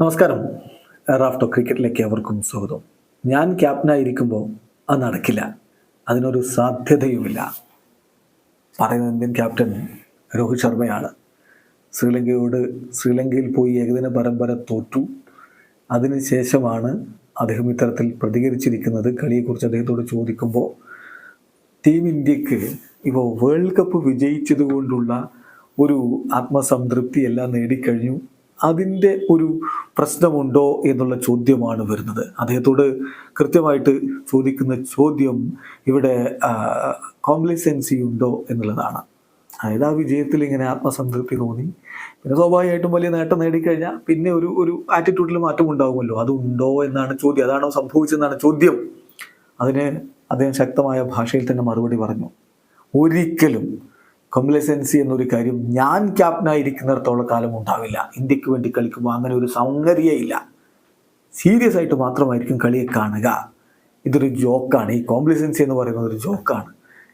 നമസ്കാരം. റാഫ്റ്റോ ക്രിക്കറ്റിലേക്ക് അവർക്കും സ്വാഗതം. ഞാൻ ക്യാപ്റ്റനായിരിക്കുമ്പോൾ അത് നടക്കില്ല. അതിനൊരു സാധ്യതയുമില്ല. പറയുന്ന ഇന്ത്യൻ ക്യാപ്റ്റൻ രോഹിത് ശർമ്മയാണ്. ശ്രീലങ്കയോട് ശ്രീലങ്കയിൽ പോയി ഏകദിന പരമ്പര തോറ്റു. അതിനുശേഷമാണ് അദ്ദേഹം ഇത്തരത്തിൽ പ്രതികരിച്ചിരിക്കുന്നത്. കളിയെക്കുറിച്ച് അദ്ദേഹത്തോട് ചോദിക്കുമ്പോൾ ടീം ഇന്ത്യയ്ക്ക് ഇപ്പോൾ വേൾഡ് കപ്പ് വിജയിച്ചതുകൊണ്ടുള്ള ഒരു ആത്മസംതൃപ്തി എല്ലാം നേടിക്കഴിഞ്ഞു. അതിന്റെ ഒരു പ്രശ്നമുണ്ടോ എന്നുള്ള ചോദ്യമാണ് വരുന്നത്. അദ്ദേഹത്തോട് കൃത്യമായിട്ട് ചോദിക്കുന്ന ചോദ്യം ഇവിടെ കോംപ്ലിസൻസി ഉണ്ടോ എന്നുള്ളതാണ്. അതായത് ആ വിജയത്തിൽ ഇങ്ങനെ ആത്മസംതൃപ്തി തോന്നി. പിന്നെ സ്വാഭാവികമായിട്ടും വലിയ നേട്ടം നേടിക്കഴിഞ്ഞാൽ പിന്നെ ഒരു ഒരു ആറ്റിറ്റ്യൂഡിൽ മാറ്റം ഉണ്ടാകുമല്ലോ അതുണ്ടോ എന്നാണ് ചോദ്യം. അതാണോ സംഭവിച്ചതെന്നാണ് ചോദ്യം. അതിന് അദ്ദേഹം ശക്തമായ ഭാഷയിൽ തന്നെ മറുപടി പറഞ്ഞു. ഒരിക്കലും കംപ്ലസൻസി എന്നൊരു കാര്യം ഞാൻ ക്യാപ്റ്റനായിരിക്കുന്നിടത്തോളം കാലം ഉണ്ടാവില്ല. ഇന്ത്യയ്ക്ക് വേണ്ടി കളിക്കുമ്പോൾ അങ്ങനെ ഒരു സൗന്ദര്യേ ഇല്ല. സീരിയസ് ആയിട്ട് മാത്രമായിരിക്കും കളിയെ കാണുക. ഇതൊരു ജോക്കാണ് ഈ കോംപ്ലിസൻസി എന്ന് പറയുന്നത് ഒരു ജോക്കാണ്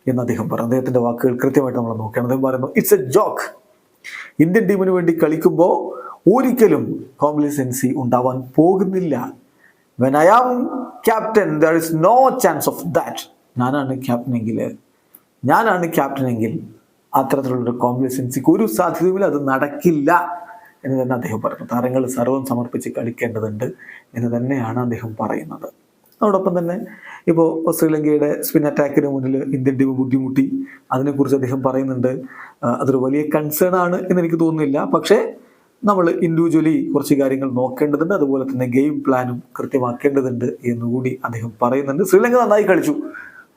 എന്ന് അദ്ദേഹം പറഞ്ഞു. അദ്ദേഹത്തിന്റെ വാക്കുകൾ കൃത്യമായിട്ട് നമ്മൾ നോക്കുകയാണ്. അദ്ദേഹം പറയുന്നു ഇറ്റ്സ് എ ജോക്ക് ഇന്ത്യൻ ടീമിന് വേണ്ടി കളിക്കുമ്പോൾ ഒരിക്കലും കോംപ്ലിസൻസി ഉണ്ടാവാൻ പോകുന്നില്ല. When I am captain there is no chance of that ഞാനാണ് ക്യാപ്റ്റനെങ്കിൽ ഞാനാണ് ക്യാപ്റ്റനെങ്കിൽ അത്തരത്തിലുള്ളൊരു കോംപ്ലിസൻസിക്ക് ഒരു സാധ്യതയുമില്ല അത് നടക്കില്ല എന്ന് തന്നെ അദ്ദേഹം പറഞ്ഞു താരങ്ങൾ സർവം സമർപ്പിച്ച് കളിക്കേണ്ടതുണ്ട് എന്ന് തന്നെയാണ് അദ്ദേഹം പറയുന്നത്. അതോടൊപ്പം തന്നെ ഇപ്പോൾ ശ്രീലങ്കയുടെ സ്പിൻ അറ്റാക്കിന് മുന്നിൽ ഇന്ത്യൻ ടീം ബുദ്ധിമുട്ടി. അതിനെക്കുറിച്ച് അദ്ദേഹം പറയുന്നുണ്ട് അതൊരു വലിയ കൺസേൺ ആണ് എന്ന് എനിക്ക് തോന്നുന്നില്ല. പക്ഷേ നമ്മൾ ഇൻഡിവിജ്വലി കുറച്ച് കാര്യങ്ങൾ നോക്കേണ്ടതുണ്ട്. അതുപോലെ തന്നെ ഗെയിം പ്ലാനും കൃത്യമാക്കേണ്ടതുണ്ട് എന്നുകൂടി അദ്ദേഹം പറയുന്നുണ്ട്. ശ്രീലങ്ക നന്നായി കളിച്ചു.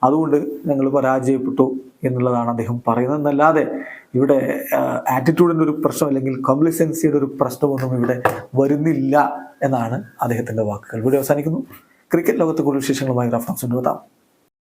അതുകൊണ്ട് ഞങ്ങൾ പരാജയപ്പെട്ടു എന്നുള്ളതാണ് അദ്ദേഹം പറയുന്നത്. എന്നല്ലാതെ ഇവിടെ ആറ്റിറ്റ്യൂഡിന്റെ ഒരു പ്രശ്നം അല്ലെങ്കിൽ കംപ്ലിസൻസിയുടെ ഒരു പ്രശ്നമൊന്നും ഇവിടെ വരുന്നില്ല എന്നാണ് അദ്ദേഹത്തിന്റെ വാക്കുകൾ. ഇവിടെ അവസാനിക്കുന്നു. ക്രിക്കറ്റ് ലോകത്തെ കൂടുതൽ വിശേഷങ്ങളുമായി റഫറൻസ് കൊണ്ടുവരാം